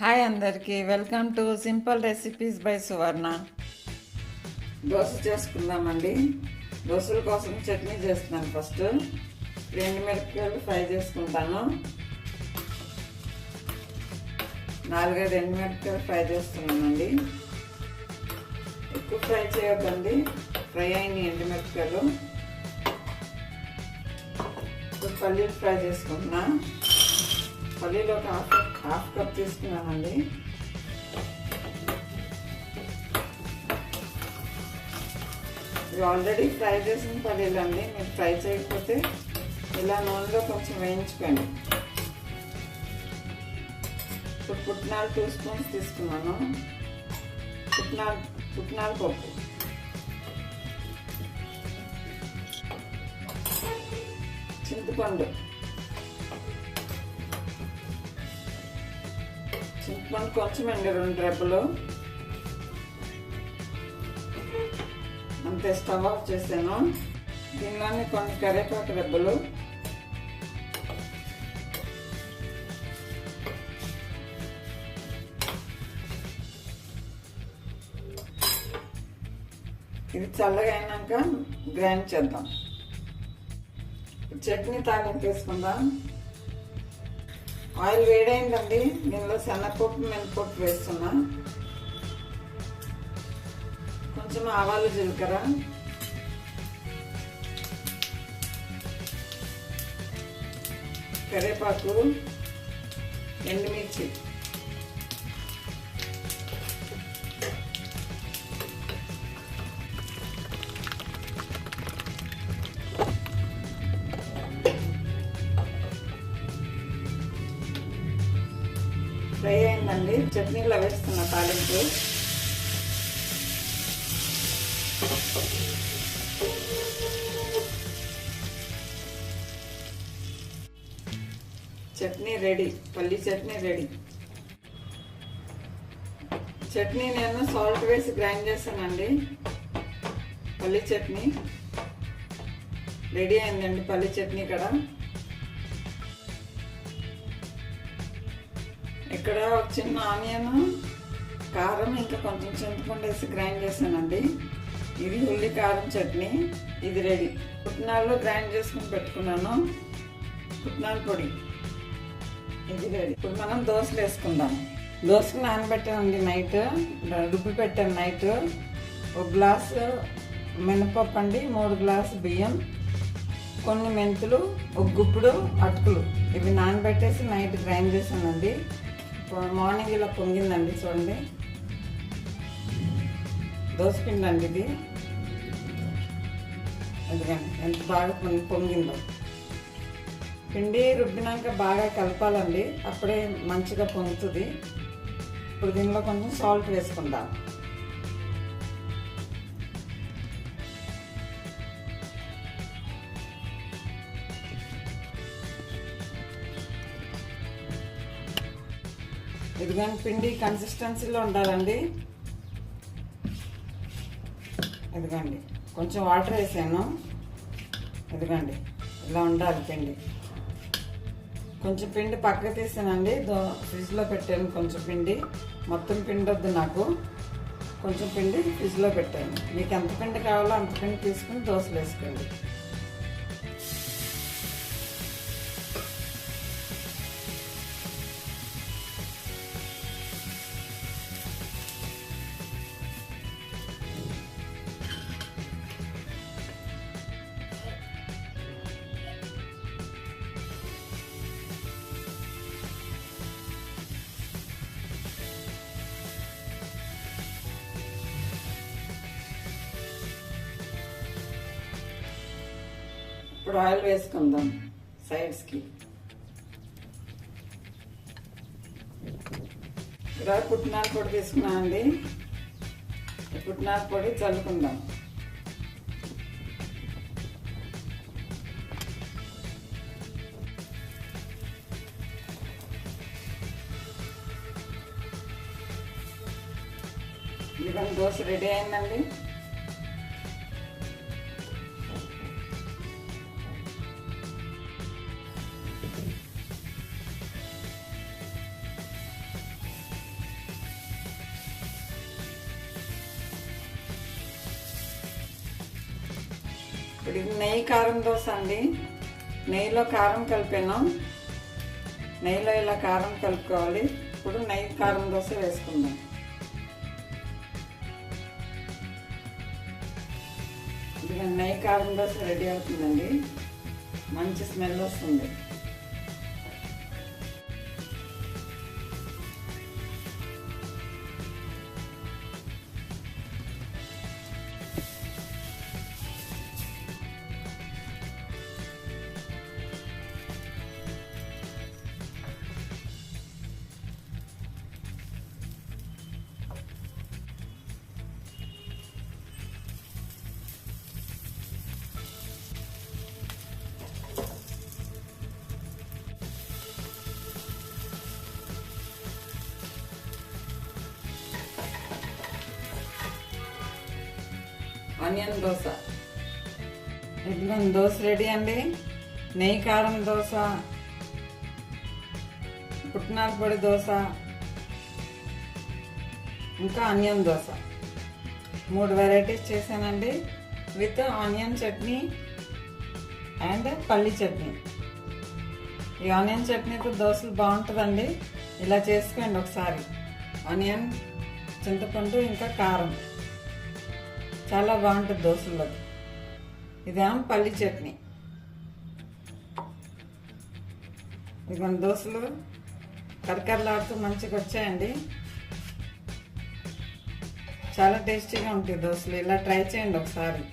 Hi అందరికీ welcome to simple recipes by Suvarna. Dosa చేసుకుందామండి. దోశల కోసం చట్నీ చేస్తున్నాను ఫస్ట్. రెండు మిరపకాయలు ఫ్రై చేసుకుంటాను. నాలుగైదు ఎండు మిరపకాయలు ఫ్రై చేస్తున్నానండి. ఎక్కువ ఫ్రై చేయొద్దండి. ఫ్రై అయిన ఎండు మిరపకాయలు. పల్లీలు ఫ్రై చేసుకుంటున్నాను పల్లీలు ఒక హాఫ్ హాఫ్ కప్ తీసుకున్నామండి. ఇవి ఆల్రెడీ ఫ్రై చేసిన పల్లీలు అండి. మీరు ఫ్రై చేయకపోతే ఇలా నూనెలో కొంచెం వేయించుకోండి. ఇప్పుడు పుట్నాలు టూ స్పూన్స్ తీసుకున్నాను. పుట్నాలు పుట్నాల పప్పు. చింతపండు. చింతపండు కొంచెం అండి రెండు రెబ్బలు. అంతే స్టవ్ ఆఫ్ చేశాను. దీనిలోని కొన్ని కరివేపాకు రెబ్బలు. ఇది చల్లగా అయినాక గ్రైండ్ చేద్దాం. చట్నీ తాలింపు వేసుకుందాం. ఆయిల్ వేడైందండి. దీనిలో శనగపప్పు మినపప్పు వేస్తున్నా. కొంచెం ఆవాలు జీలకర్ర. కరివేపాకు ఎండుమిర్చి. ఫ్రై అయిందండి. చట్నీలో వేస్తున్న తాలింపు. చట్నీ రెడీ. పల్లి చట్నీ రెడీ. చట్నీ నేను సాల్ట్ వేసి గ్రైండ్ చేశానండి. పల్లి చట్నీ. రెడీ అయిందండి పల్లి చట్నీ కూడా. ఇక్కడ ఒక చిన్న ఆనియన్ కారం ఇంకా కొంచెం చింతపండు వేసి గ్రైండ్ చేశానండి. ఇది ఉల్లి కారం చట్నీ. ఇది రెడీ. పుట్నాల్లో గ్రైండ్ చేసుకుని పెట్టుకున్నాను. పుట్నాల పొడి. ఇది రెడీ. ఇప్పుడు మనం దోశలు వేసుకుందాం. దోశకు నానబెట్టానండి నైట్. రుబ్బి పెట్టాను నైట్. ఒక గ్లాసు మినపప్పు అండి మూడు గ్లాసు బియ్యం కొన్ని మెంతులు ఒక గుప్పుడు అటుకులు. ఇవి నానబెట్టేసి నైట్ గ్రైండ్ చేశానండి. మార్నింగ్ ఇలా పొంగిందండి చూడండి. దోసపిండి అండి ఇది. అందుకని ఎంత బాగా పొంగి పొంగిందో. పిండి రుబ్బినాక బాగా కలపాలండి అప్పుడే మంచిగా పొంగుతుంది. ఇప్పుడు దీనిలో కొంచెం సాల్ట్ వేసుకుందాం. ఇదిగోండి పిండి కన్సిస్టెన్సీలో ఉండాలండి. ఇదిగోండి కొంచెం వాటర్ వేసాను. ఇదిగోండి ఇలా ఉండాలి పిండి. కొంచెం పిండి పక్కకు తీసానండి. దో ఫ్రిడ్జ్లో పెట్టాను కొంచెం పిండి. మొత్తం పిండి వద్దు నాకు. కొంచెం పిండి ఫ్రిడ్జ్లో పెట్టాను. మీకు ఎంత పిండి కావాలో అంత పిండి తీసుకుని దోశలు వేసుకోండి. ఇప్పుడు ఆయిల్ వేసుకుందాం సైడ్స్కి. ఇలా పుట్టినాల పొడి తీసుకున్నాం అండి. పుట్టినాల పొడి చల్లుకుందాం. ఇదిగో దోశ రెడీ అయిందండి. ఇప్పుడు ఇది నెయ్యి కారం దోశ అండి. నెయ్యిలో కారం కలిపాను. నెయ్యిలో ఇలా కారం కలుపుకోవాలి. ఇప్పుడు నెయ్యి కారం దోశ వేసుకుందాం. ఇది నెయ్యి కారం దోశ రెడీ అవుతుందండి. మంచి స్మెల్ వస్తుంది. ఆనియన్ దోశ. ఇదిగో దోశ రెడీ అండి. నెయ్యి కారం దోశ. పుట్నాల పొడి దోశ. ఇంకా ఆనియన్ దోశ. మూడు వెరైటీస్ చేశానండి. విత్ ఆనియన్ చట్నీ అండ్ పల్లి చట్నీ. ఈ ఆనియన్ చట్నీతో దోశలు బాగుంటుందండి. ఇలా చేసుకోండి ఒకసారి. ఆనియన్ చింతపండు ఇంకా కారం. చాలా బాగుంటుంది దోశల్లోకి ఇదేమో పల్లి చట్నీ. ఇది మన దోశలు. కరకరలాడుతూ మంచిగా వచ్చాయండి. చాలా టేస్టీగా ఉంటాయి దోశలు. ఇలా ట్రై చేయండి ఒకసారి.